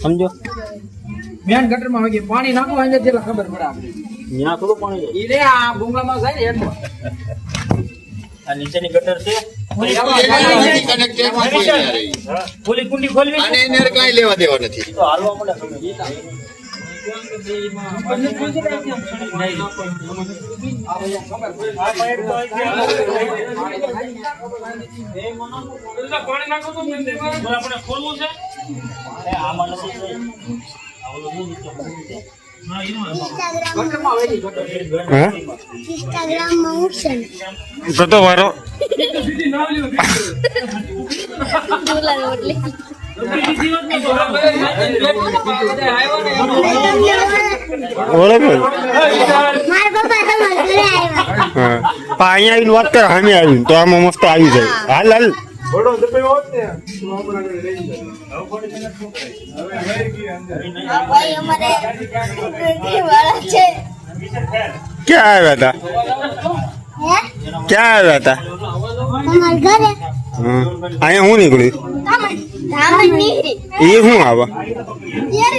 સમજો? મેન ગટરમાં હોય કે પાણી નાખો એટલે જેટલા ખબર પડે આપણે. ત્યાં થોડું પાણી ઈ રે આ ભૂંગળામાં જાય ને એટલે આ નીચેની ગટર છે? અને એને કાંઈ લેવા દેવા નથી. તો હાલવા મળે આપણે ખોલવું છે. એ આમાં નથી જોઈ. આ આવીને છે નીચે ખોલવું છે. હા, એમાં. ગટરમાં હોય ને ગટર ઇન્સ્ટાગ્રામમાં મૂકશે ને. કતો વારો બોલા રોટલી. ઓળખ મારા પપ્પા તમારા ઘરે આવ્યા હા પણ અહીંયા આવીને વાત કર તો મસ્ત આવી જાય હાલ હાલ ભાઈ અમારે રોટલી વાળા છે ક્યાં આવ્યા હતા ક્યાં આવ્યા હતા તમારા ઘરે અહીંયા હું નીકળ્યું નીકળી? એ શું આવે? ત્યારે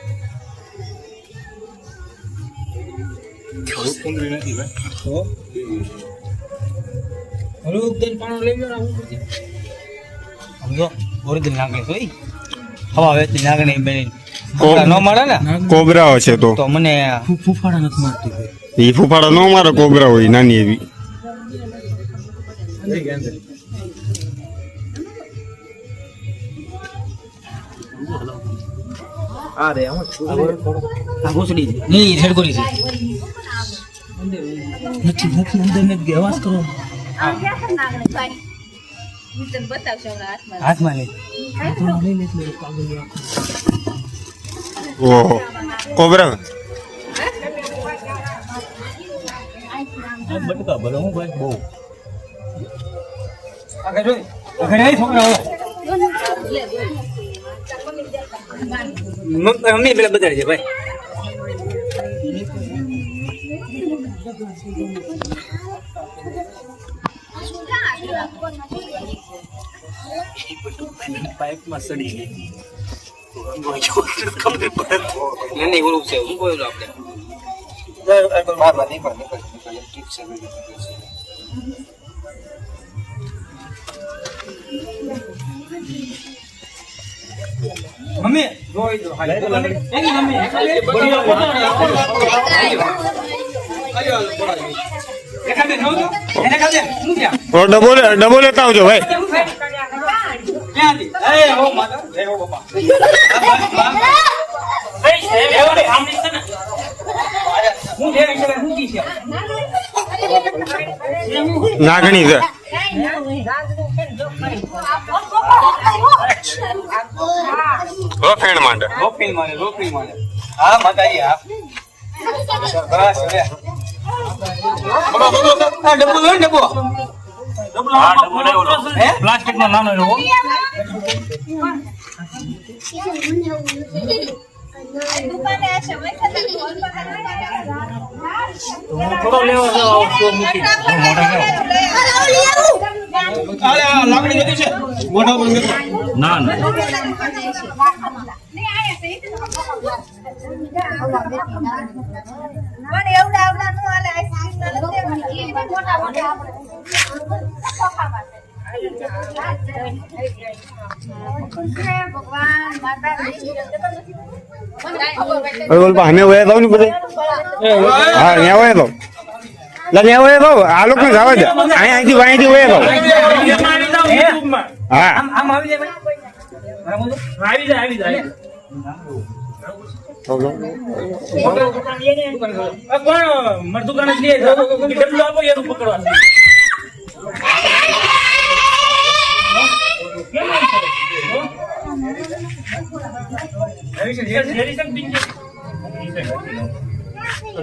તો? પાણો લઈ લો સમજો ઓરિજિનલ નાગણી હોય હવા વેચની નાગણી બેની. ન મળે ને? કોબરાઓ છે તો. તો મને ફૂફાડા નથી મારતી એ ફૂફાડા નો મારે કોબરા હોય નાની એવી. આ ઘૂસડી નહીં રેડ છે. નથી નથી અંદર નથી. અવાજ કરો. હાથમાં. લે ઓહો. કોબરા? બટકા ભલે હું ભાઈ બહુ. આગળ જોઈ. આગળ આવી છોકરા હવે મમ્મી પેલા બતાડે ભાઈ. પાઇપમાં સડી ગઈ નહીં ઓલું છે હું બોલું આપણે મમ્મી જોઈ દો એકાદે નવ ડબો ડબો લેતા આવજો ભાઈ. નાગણી છે. રોફેણ માંડે. રોફેણ માંડે રોફેણ માંડે. હા માતાજી હા. બસ હવે ડબ્બો લો ને ડબ્બો લેવો લો. નાનો એવો થોડો ના નો હાલે આઈસ્ક્રીમ ના મોટા મોટા ભગવાન માતા હવે બોલ પા અમે વયા જાવ ને બધે? હા અહીંયા વયા જાવ લા ત્યાં વયા જાવ આ લોકો જવા દે. અહીં અહીંથી અહીંથી વયા. હા. આમ આવી જાય? આવી જાય.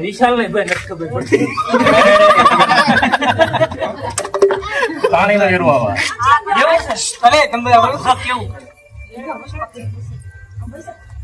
વિશાલ ને ભાઈ નથી ખબર પડતી પાણી નો એરો આવા? તમે બરાબર? કેવું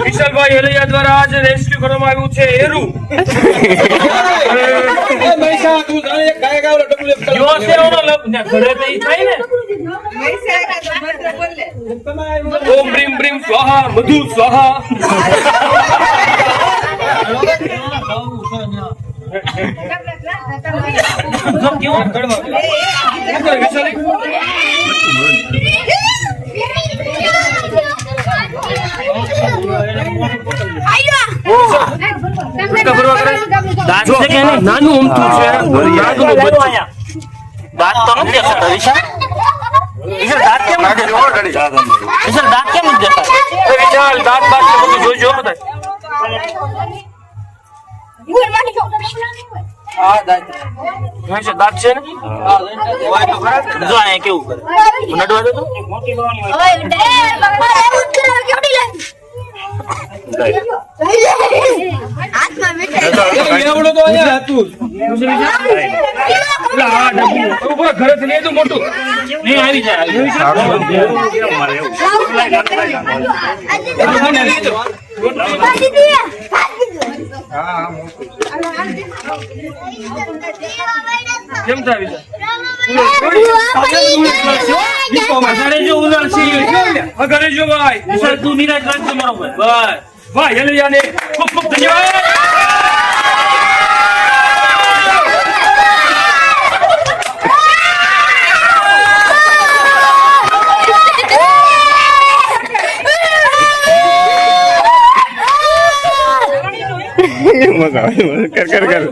વિશાલભાઈ હલૈયા દ્વારા આજે રેસ્ક્યુ કરવામાં આવ્યું છે એરુ ઓમ બ્રીમ બ્રીમ સ્વાહા મધુ સ્વાહા. કેવો કડવા શું કરે વિશાલી દાંત છે કે નહીં નાનું અમથું છે નાનું બચ્ચું દાંત તો નથી દેખાતા વિશાલ વિશાલ દાંત કેમ નથી દેખાતા વિશાલ દાંત કેમ નથી દેખાતા એ વિશાલ દાંત બાત ને બધું જોઈજો બધા હા દાદ વિશાલ દાંત છે ને જો અહીંયા કેવું કરે નડવા દો તો કેમ થાય વિશાલ ઘરે જો. ઉલાળ ઘરે જો ભાઈ તું નિરાજ રાખજો મારો ભાઈ. ભાઈ હેલિયા ને ખૂબ ખૂબ ધન્યવાદ. મજા આવે કર કર